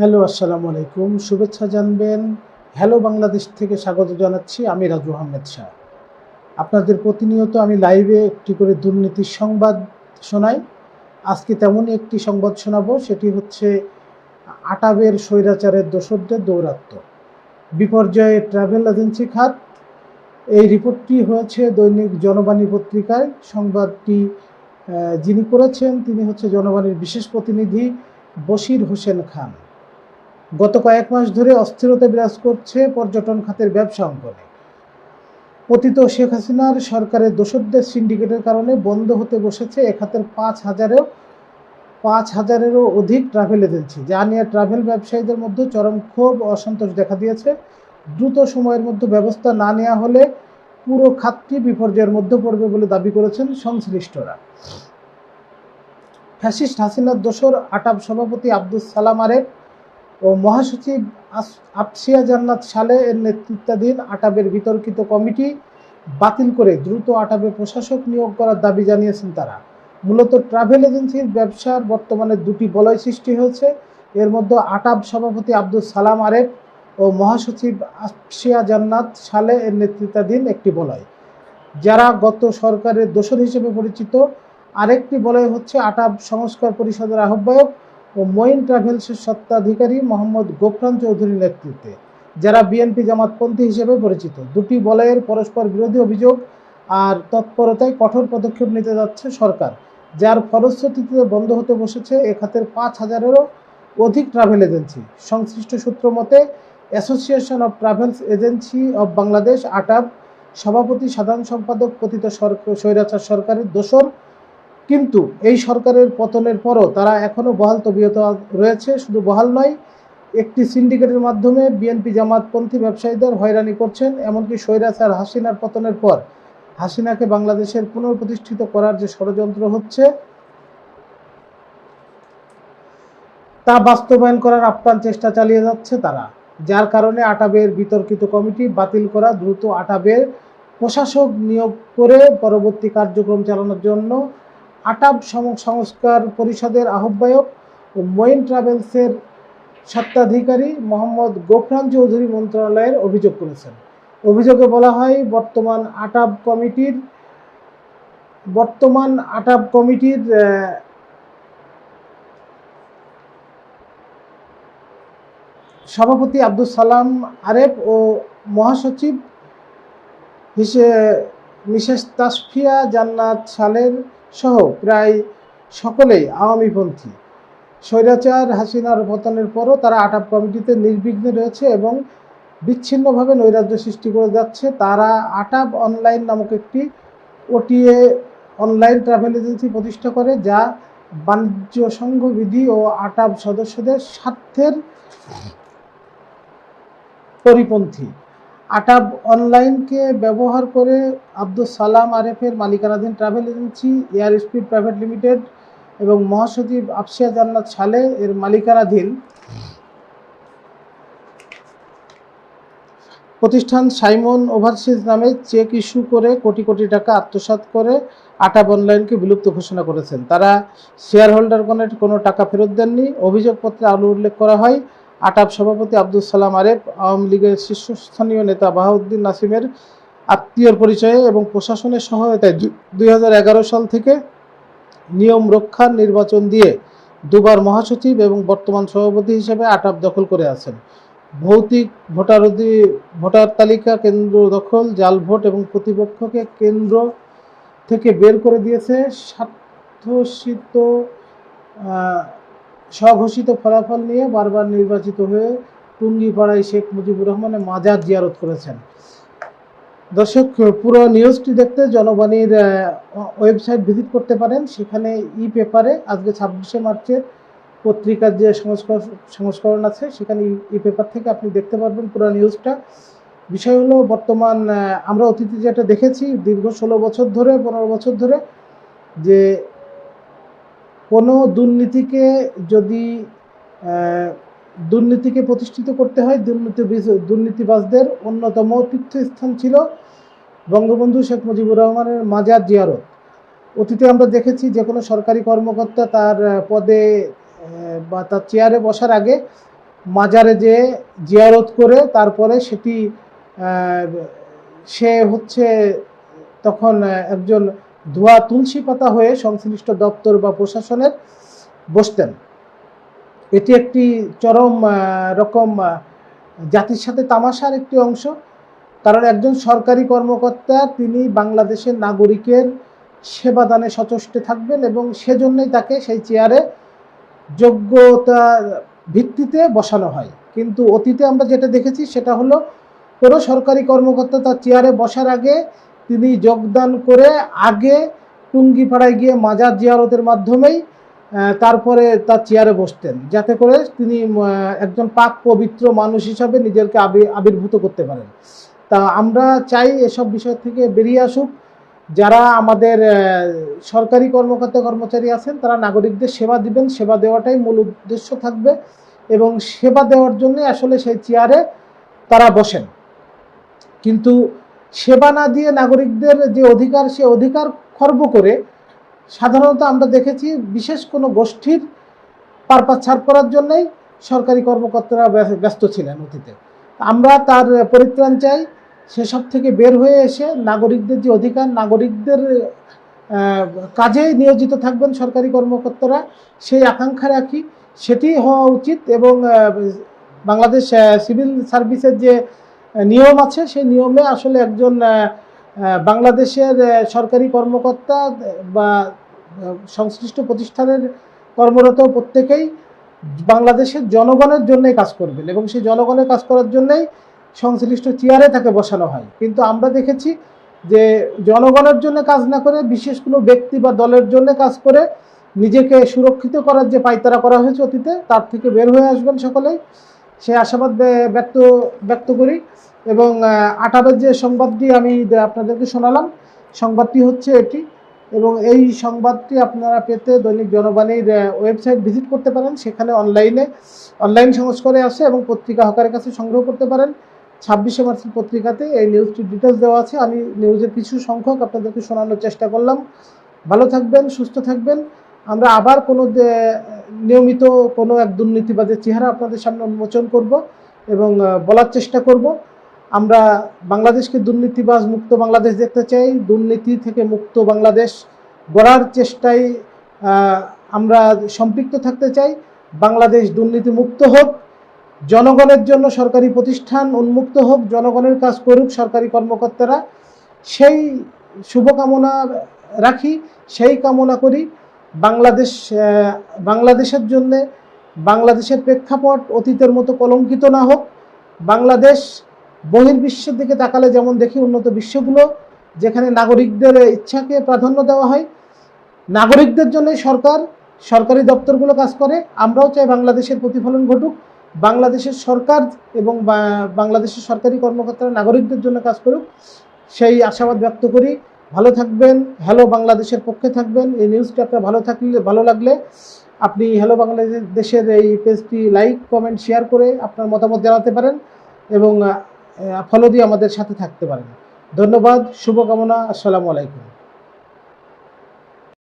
Hello, আসসালামু আলাইকুম। শুভেচ্ছা জানবেন। হ্যালো বাংলাদেশ থেকে স্বাগত জানাচ্ছি আমি রাজু আহমেদ শাহ। আপনাদের প্রতিনিয়ত আমি লাইভে একটি করে দুর্নীতির সংবাদ শোনাই। আজকে তেমনই একটি সংবাদ শোনাবো, সেটি হচ্ছে আটাবের স্বৈরাচারের দোসরদের দৌরাত্ম্য। বিপর্যয়ে ট্রাভেল এজেন্সি খাত। এই রিপোর্টটি হয়েছে দৈনিক জনবাণী পত্রিকায়। সংবাদটি যিনি করেছেন তিনি হচ্ছে জনবাণীর বিশেষ প্রতিনিধি বশির হোসেন খান। গত কয়েক মাস ধরে অস্থিরতা বিরাজ করছে পর্যটন খাতের ব্যবসা অঙ্গনে। পতিত শেখ হাসিনার সরকারের দোসরদের সিন্ডিকেটের কারণে বন্ধ হতে বসেছে এ খাতের পাঁচ হাজারেও পাঁচ হাজারেরও অধিক ট্রাভেল এজেন্সি, যা নিয়ে ট্রাভেল ব্যবসায়ীদের মধ্যে চরম ক্ষোভ অসন্তোষ দেখা দিয়েছে। দ্রুত সময়ের মধ্যে ব্যবস্থা না নেওয়া হলে পুরো খাতটি বিপর্যয়ের মধ্যে পড়বে বলে দাবি করেছেন সংশ্লিষ্টরা। ফ্যাসিস্ট হাসিনার দোসর আটাব সভাপতি আব্দুল সালাম আরেফ ও মহাসচিব আফসিয়া জান্নাত সালে এর নেতৃত্বাধীন আটাবের বিতর্কিত কমিটি বাতিল করে দ্রুত আটাবে প্রশাসক নিয়োগ করার দাবি জানিয়েছেন তারা। মূলত ট্রাভেল এজেন্সির ব্যবসার বর্তমানে দুটি বলয় সৃষ্টি হয়েছে। এর মধ্যে আটাব সভাপতি আব্দুল সালাম আরেফ ও মহাসচিব আফসিয়া জান্নাত সালে এর নেতৃত্বাধীন একটি বলয়। যারা গত সরকারের দোসর হিসেবে পরিচিত, আরেকটি বলয় হচ্ছে আটাব সংস্কার পরিষদের আহ্বায়ক ও মঈন ট্রাভেলসের সত্ত্বাধিকারী মোহাম্মদ গোফরান চৌধুরীর নেতৃত্বে, যারা বিএনপি জামাতপন্থী হিসেবে পরিচিত। দুটি বলয়ের পরস্পর বিরোধী অভিযোগ আর তৎপরতায় কঠোর পদক্ষেপ নিতে যাচ্ছে সরকার, যার ফলশ্রুতিতে বন্ধ হতে বসেছে এ খাতের পাঁচ হাজারেরও অধিক ট্রাভেল এজেন্সি সংশ্লিষ্ট সূত্র মতে association of travels agency of Bangladesh ATAB, সভাপতি সাধারণ সম্পাদক কথিত সরকার স্বৈরাচার সরকারের দোসর কিন্তু এই সরকারের পতনের পরও তারা এখনও বহাল তবিয়ত রয়েছে, শুধু বহাল নয়, একটি সিন্ডিকেটের মাধ্যমে বিএনপি জামাতপন্থী ব্যবসায়ীদের হয়রানি করছেন, এমনকি স্বৈরাচার হাসিনার পতনের পর হাসিনাকে বাংলাদেশের পুনঃপ্রতিষ্ঠিত করার যে ষড়যন্ত্র হচ্ছে, তা বাস্তবায়ন করার আপ্রাণ চেষ্টা চালিয়ে যাচ্ছে তারা, যার কারণে আটাবের বিতর্কিত কমিটি বাতিল করা, দ্রুত আটাবের প্রশাসক নিয়োগ করে পরবর্তী কার্যক্রম চালানোর জন্য আটাব সংস্কার পরিষদের আহ্বায়ক ও মঈন ট্রাভেলসের স্বত্বাধিকারী মোহাম্মদ গোফরান চৌধুরী মন্ত্রণালয়ের অভিযোগ করেছেন। অভিযোগে বলা হয়, বর্তমান আটাব কমিটির, বর্তমান আটাব কমিটির সভাপতি আব্দুল সালাম আরেফ ও মহাসচিব হিসেবে মিসেস তাসফিয়া জান্নাত সালের সহ প্রায় সকলেই আওয়ামীপন্থী। স্বৈরাচার হাসিনার পতনের পরও তারা আটাপ কমিটিতে নির্বিঘ্নে রয়েছে এবং বিচ্ছিন্নভাবে নৈরাজ্য সৃষ্টি করে যাচ্ছে। তারা আটাপ অনলাইন নামক একটি ওটিএ অনলাইন ট্রাভেল এজেন্সি প্রতিষ্ঠা করে, যা বাণিজ্য সংঘ বিধি ও আটাপ সদস্যদের স্বার্থের পরিপন্থী। আটাব অনলাইনকে ব্যবহার করে আব্দুল সালাম আরেফের মালিকানাধীন travel agency, air speed private limited এবং মহাসচিব আফসিয়া জান্নাত সালে এর মালিকানাধীন প্রতিষ্ঠান সাইমন ওভারসিজ নামে চেক ইস্যু করে কোটি কোটি টাকা আত্মসাৎ করে আটাব অনলাইনকে বিলুপ্ত ঘোষণা করেছেন। তারা শেয়ার হোল্ডারগণের কোনো টাকা ফেরত দেননি। অভিযোগপত্রে আলো উল্লেখ করা হয় আটাব সভাপতি আব্দুল সালাম আরেফ, আওয়ামী লীগের শীর্ষস্থানীয় নেতা বাহাউদ্দিন নাসিমের আত্মীয়র পরিচয়ে এবং প্রশাসনের সহায়তায় দুই হাজার এগারো সাল থেকে নিয়ম রক্ষার নির্বাচন দিয়ে দুবার মহাসচিব এবং বর্তমান সভাপতি হিসেবে আটাব দখল করে আছেন। ভৌতিক ভোটার ভোটার তালিকা কেন্দ্র দখল, জাল ভোট এবং প্রতিপক্ষকে কেন্দ্র থেকে বের করে দিয়েছে স্বার্থসিত স্বঘোষিত ফলাফল নিয়ে বারবার নির্বাচিত হয়ে টুঙ্গিপাড়ায় শেখ মুজিবুর রহমানের মাজার জিয়ারত করেছেন। দর্শক, পুরো নিউজটি দেখতে জনবাণীর ওয়েবসাইট ভিজিট করতে পারেন। সেখানে ই পেপারে আজকে ছাব্বিশে মার্চের পত্রিকার যে সংস্কর, সংস্করণ আছে, সেখানে ই পেপার থেকে আপনি দেখতে পারবেন পুরো নিউজটা। বিষয় হলো বর্তমান আমরা অতীতে যেটা দেখেছি, দীর্ঘ ষোলো বছর ধরে, পনেরো বছর ধরে যে কোনো দুর্নীতিকে যদি দুর্নীতিকে প্রতিষ্ঠিত করতে হয়, দুর্নীতি দুর্নীতিবাজদের অন্যতম তীর্থস্থান ছিল বঙ্গবন্ধু শেখ মুজিবুর রহমানের মাজার জিয়ারত। অতীতে আমরা দেখেছি যে কোনো সরকারি কর্মকর্তা তার পদে বা তার চেয়ারে বসার আগে মাজারে যে জিয়ারত করে তারপরে সেটি সে হচ্ছে তখন একজন ধোয়া তুলসী পাতা হয়ে সংশ্লিষ্ট দপ্তর বা প্রশাসনের বসতেন। এটি একটি চরম রকম জাতির সাথে তামাশার একটি অংশ। কারণ একজন সরকারি কর্মকর্তা, তিনি বাংলাদেশের নাগরিকের সেবাদানে সচেষ্ট থাকবেন এবং সেজন্যই তাকে সেই চেয়ারে যোগ্যতা ভিত্তিতে বসানো হয়। কিন্তু অতীতে আমরা যেটা দেখেছি, সেটা হলো কোনো সরকারি কর্মকর্তা তার চেয়ারে বসার আগে তিনি যোগদান করে আগে টুঙ্গিপাড়ায় গিয়ে মাজার জিয়ারতের মাধ্যমেই তারপরে তার চেয়ারে বসতেন। যাতে করে তিনি একজন পাক পবিত্র মানুষ হিসাবে নিজেকে আবি- আবির্ভূত করতে পারেন। তা আমরা চাই এসব বিষয় থেকে বেরিয়ে আসুক। যারা আমাদের সরকারি কর্মকর্তা কর্মচারী আছেন, তারা নাগরিকদের সেবা দিবেন। সেবা দেওয়াটাই মূল উদ্দেশ্য থাকবে এবং সেবা দেওয়ার জন্য আসলে সেই চেয়ারে তারা বসেন। কিন্তু সেবা না দিয়ে নাগরিকদের যে অধিকার, সে অধিকার খর্ব করে সাধারণত আমরা দেখেছি বিশেষ কোনো গোষ্ঠীর পারপাস ছাড় করার জন্যই সরকারি কর্মকর্তারা ব্য- ব্যস্ত ছিলেন অতীতে। আমরা তার পরিত্রাণ চাই সেসব থেকে বের হয়ে এসে নাগরিকদের যে অধিকার, নাগরিকদের কাজে নিয়োজিত থাকবেন সরকারি কর্মকর্তারা, সেই আকাঙ্ক্ষা রাখি, সেটি হওয়া উচিত এবং বাংলাদেশ সিভিল সার্ভিসের যে নিয়ম আছে। সেই নিয়মে আসলে একজন বাংলাদেশের সরকারি কর্মকর্তা বা সংশ্লিষ্ট প্রতিষ্ঠানের কর্মরত প্রত্যেকেই বাংলাদেশের জনগণের জন্যই কাজ করবেন এবং সেই জনগণের কাজ করার জন্যই সংশ্লিষ্ট চেয়ারে তাকে বসানো হয়। কিন্তু আমরা দেখেছি যে জনগণের জন্য কাজ না করে বিশেষ কোনো ব্যক্তি বা দলের জন্য কাজ করে নিজেকে সুরক্ষিত করার যে পাইতারা করা হয়েছে অতীতে, তার থেকে বের হয়ে আসবেন সকলেই। সে আশাবাদ ব্যক্ত ব্যক্ত করি এবং আহ, আটারের যে সংবাদটি আমি আপনাদেরকে শোনালাম সংবাদটি হচ্ছে এটি এবং এই সংবাদটি আপনারা পেতে দৈনিক জনবাণীর ওয়েবসাইট ভিজিট করতে পারেন। সেখানে অনলাইনে অনলাইন সংস্করণে আসে এবং পত্রিকা হকারের কাছে সংগ্রহ করতে পারেন। ছাব্বিশে মার্চের পত্রিকাতে এই নিউজটির ডিটেলস দেওয়া আছে। আমি নিউজের কিছু সংখ্যক আপনাদেরকে শোনানোর চেষ্টা করলাম। ভালো থাকবেন সুস্থ থাকবেন। আমরা আবার কোনো নিয়মিত কোনো এক দুর্নীতিবাদের চেহারা আপনাদের সামনে উন্মোচন করব এবং বলার চেষ্টা করব। আমরা বাংলাদেশকে দুর্নীতিবাজ মুক্ত বাংলাদেশ দেখতে চাই। দুর্নীতি থেকে মুক্ত বাংলাদেশ গড়ার চেষ্টায় আমরা সম্পৃক্ত থাকতে চাই। বাংলাদেশ দুর্নীতি মুক্ত হোক, জনগণের জন্য সরকারি প্রতিষ্ঠান উন্মুক্ত হোক, জনগণের কাজ করুক সরকারি কর্মকর্তারা। সেই শুভকামনা রাখি, সেই কামনা করি। বাংলাদেশ বাংলাদেশের জন্য বাংলাদেশের প্রেক্ষাপট অতীতের মতো কলঙ্কিত না হোক, বাংলাদেশ বহির্বিশ্বের দিকে তাকালে যেমন দেখি উন্নত বিশ্বগুলো, যেখানে নাগরিকদের ইচ্ছাকে প্রাধান্য দেওয়া হয়, নাগরিকদের জন্যই সরকার, সরকারি দপ্তরগুলো কাজ করে। আমরাও চাই বাংলাদেশের প্রতিফলন ঘটুক। বাংলাদেশের সরকার এবং বাংলাদেশের সরকারি কর্মকর্তারা নাগরিকদের জন্য কাজ করুক, সেই আশাবাদ ব্যক্ত করি। ভালো থাকবেন। হ্যালো বাংলাদেশের পক্ষে থাকবেন। এই নিউজটি আপনার ভালো থাকলে ভালো লাগলে আপনি হ্যালো বাংলাদেশের এই পেজটি লাইক কমেন্ট শেয়ার করে আপনার মতামত জানাতে পারেন এবং ফলো দিয়ে আমাদের সাথে থাকতে পারেন। ধন্যবাদ, শুভকামনা, আসসালামু আলাইকুম।